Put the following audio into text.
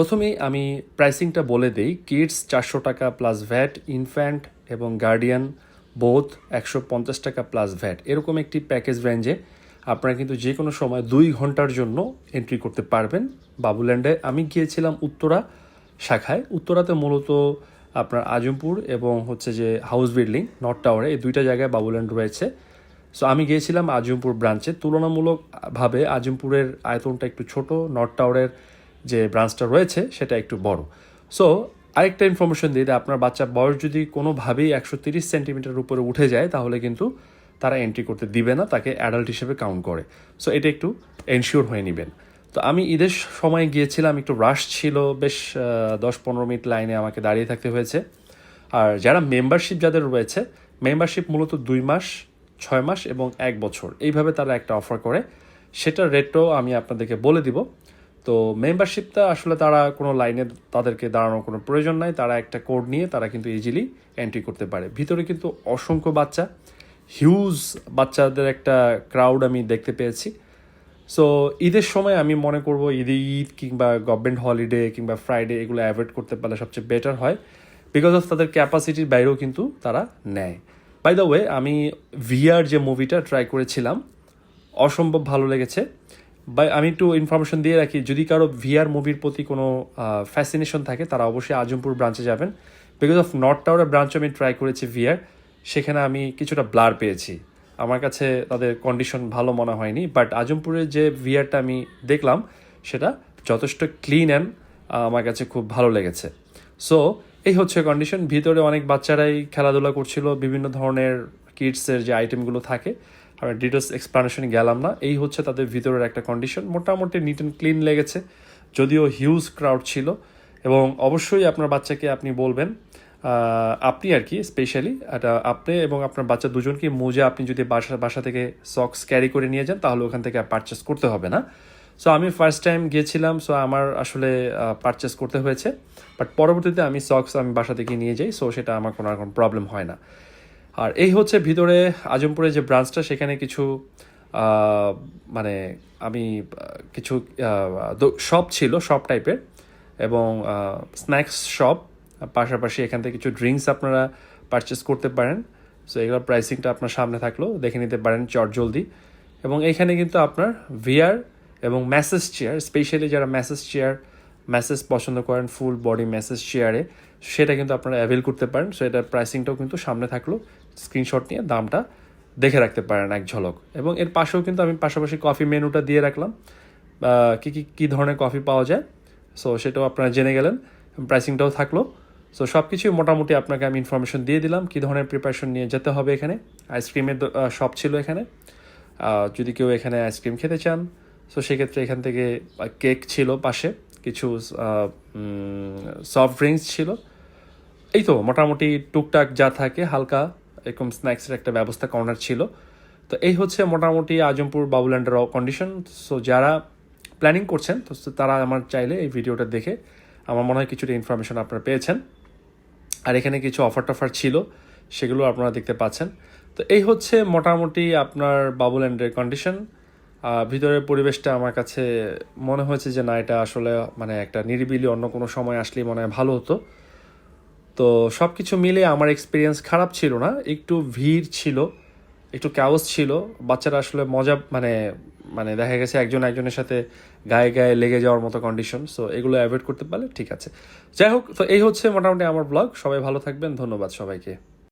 প্রথমেই আমি প্রাইসিংটা বলে দেই কিডস চারশো টাকা প্লাস ভ্যাট ইনফ্যান্ট এবং গার্ডিয়ান বোথ একশো পঞ্চাশ টাকা প্লাস ভ্যাট এরকম একটি প্যাকেজ রেঞ্জে আপনারা কিন্তু যে কোনো সময় দুই ঘণ্টার জন্য এন্ট্রি করতে পারবেন। বাবুল্যান্ডে আমি গিয়েছিলাম উত্তরা শাখায়। উত্তরাতে মূলত আপনার আজমপুর এবং হচ্ছে যে হাউস বিল্ডিং নর্থ টাওয়ারে এই দুইটা জায়গায় বাবুল্যান্ড রয়েছে। সো আমি গিয়েছিলাম আজমপুর ব্রাঞ্চে তুলনামূলকভাবে আজমপুরের আয়তনটা একটু ছোট নর্থ টাওয়ারের যে ব্রাঞ্চটা রয়েছে, সেটা একটু বড়। সো আরেকটা ইনফরমেশন দিই যে আপনার বাচ্চার বয়স যদি কোনোভাবেই একশো তিরিশ সেন্টিমিটার উপরে উঠে যায়, তাহলে কিন্তু তারা এন্ট্রি করতে দিবে না, তাকে অ্যাডাল্ট হিসেবে কাউন্ট করে। সো এটা একটু এনশিওর হয়ে নেবেন। তো আমি ঈদের সময় গিয়েছিলাম, একটু রাশ ছিল, বেশ দশ পনেরো মিনিট লাইনে আমাকে দাঁড়িয়ে থাকতে হয়েছে। আর যারা মেম্বারশিপ যাদের রয়েছে মেম্বারশিপ মূলত দুই মাস, ছয় মাস এবং এক বছর। এইভাবে তারা একটা অফার করে। সেটার রেটও আমি আপনাদেরকে বলে দিব। তো মেম্বারশিপটা আসলে তারা কোনো লাইনে তাদেরকে দাঁড়ানোর কোনো প্রয়োজন নাই। তারা একটা কোড নিয়ে তারা কিন্তু ইজিলি এন্ট্রি করতে পারে। ভিতরে কিন্তু অসংখ্য বাচ্চা হিউজ বাচ্চাদের একটা ক্রাউড আমি দেখতে পেয়েছি। সো ঈদের সময় আমি মনে করব ঈদে, ঈদ কিংবা গভর্নমেন্ট হলিডে কিংবা ফ্রাইডে এগুলো অ্যাভয়েড করতে পারলে সবচেয়ে বেটার হয়। বিকজ অফ তাদের ক্যাপাসিটির বাইরেও কিন্তু তারা নেয়। বাই দ্য ওয়ে আমি ভিআর যে মুভিটা ট্রাই করেছিলাম, অসম্ভব ভালো লেগেছে। বা আমি একটু ইনফরমেশন দিয়ে রাখি, যদি কারও ভিআর মুভির প্রতি কোনো ফ্যাসিনেশন থাকে, তারা অবশ্যই আজমপুর ব্রাঞ্চে যাবেন। বিকজ অফ নর্থ টাওয়ারের ব্রাঞ্চ আমি ট্রাই করেছি ভিআর সেখানে আমি কিছুটা ব্লার পেয়েছি। আমার কাছে তাদের কন্ডিশন ভালো মনে হয়নি বাট আজমপুরের যে ভিআরটা আমি দেখলাম, সেটা যথেষ্ট ক্লিন অ্যান্ড আমার কাছে খুব ভালো লেগেছে। সো এই হচ্ছে কন্ডিশন ভিতরে অনেক বাচ্চারাই খেলাধুলা করছিল, বিভিন্ন ধরনের কিডসের যে আইটেমগুলো থাকে আমি ডিটেলস এক্সপ্লানেশনে গেলাম না। এই হচ্ছে তাদের ভিতরের একটা কন্ডিশন মোটামুটি নিট অ্যান্ড ক্লিন লেগেছে, যদিও হিউজ ক্রাউড ছিল। এবং অবশ্যই আপনার বাচ্চাকে আপনি বলবেন আপনি আর কি স্পেশালি এটা আপনি এবং আপনার বাচ্চা দুজনকে মোজা আপনি যদি বাসা বাসা থেকে সক্স ক্যারি করে নিয়ে যান, তাহলে ওখান থেকে পারচেস করতে হবে না। সো আমি ফার্স্ট টাইম গিয়েছিলাম সো আমার আসলে পারচেস করতে হয়েছে। বাট পরবর্তীতে আমি সক্স আমি বাসা থেকে নিয়ে যাই সো সেটা আমার কোনো রকম প্রবলেম হয় না। আর এই হচ্ছে ভিতরে আজমপুরে যে ব্রাঞ্চটা সেখানে কিছু মানে আমি কিছু শপ ছিল শপ টাইপের এবং স্ন্যাক্স শপ পাশাপাশি এখান থেকে কিছু ড্রিঙ্কস আপনারা পারচেস করতে পারেন। সো এগুলোর প্রাইসিংটা আপনার সামনে থাকল, দেখে নিতে পারেন চট জলদি। এবং এখানে কিন্তু আপনার ভিআর এবং ম্যাসেজ চেয়ার স্পেশালি যারা ম্যাসেজ চেয়ার ম্যাসেজ পছন্দ করেন ফুল বডি ম্যাসেজ চেয়ারে সেটা কিন্তু আপনারা অ্যাভেল করতে পারেন। সো এটার প্রাইসিংটাও কিন্তু সামনে থাকল। স্ক্রিনশট নিয়ে দামটা দেখে রাখতে পারেন এক ঝলক। এবং এর পাশেও কিন্তু আমি পাশাপাশি কফি মেনুটা দিয়ে রাখলাম। কি কি, কী ধরনের কফি পাওয়া যায়? সো সেটাও আপনারা জেনে গেলেন। প্রাইসিংটাও থাকল। সো সব কিছুই মোটামুটি আপনাকে আমি ইনফরমেশন দিয়ে দিলাম। কী ধরনের প্রিপারেশন নিয়ে যেতে হবে এখানে? আইসক্রিমের শপ ছিল এখানে। যদি কেউ এখানে আইসক্রিম খেতে চান সো সেক্ষেত্রে এখান থেকে কেক ছিল পাশে। কিছু সফট ড্রিঙ্কস ছিল। এই তো, মোটামুটি টুকটাক যা থাকে, হালকা এরকম স্ন্যাক্সের একটা ব্যবস্থা কর্নার ছিল। তো এই হচ্ছে মোটামুটি আজমপুর বাবুল্যান্ডের কন্ডিশন সো যারা প্ল্যানিং করছেন, তো তারা আমার চাইলে এই ভিডিওটা দেখে আমার মনে হয় কিছুটা ইনফরমেশন আপনারা পেয়েছেন। আর এখানে কিছু অফার টফার ছিল, সেগুলো আপনারা দেখতে পাচ্ছেন। তো এই হচ্ছে মোটামুটি আপনার বাবুল্যান্ডের কন্ডিশন ভিতরের পরিবেশটা আমার কাছে মনে হয়েছে যে না, এটা আসলে মানে একটা নিরিবিলি অন্য কোনো সময় আসলেই মনে হয় ভালো হতো। তো সব কিছু মিলে আমার এক্সপিরিয়েন্স খারাপ ছিল না, একটু ভিড় ছিল, একটু ক্যাওস ছিল। বাচ্চারা আসলে মজা মানে মানে দেখা গেছে একজন একজনের সাথে গায়ে গায়ে লেগে যাওয়ার মতো কন্ডিশন সো এগুলো অ্যাভয়েড করতে পারলে ঠিক আছে। যাই হোক, তো এই হচ্ছে মোটামুটি আমার ব্লগ সবাই ভালো থাকবেন, ধন্যবাদ সবাইকে।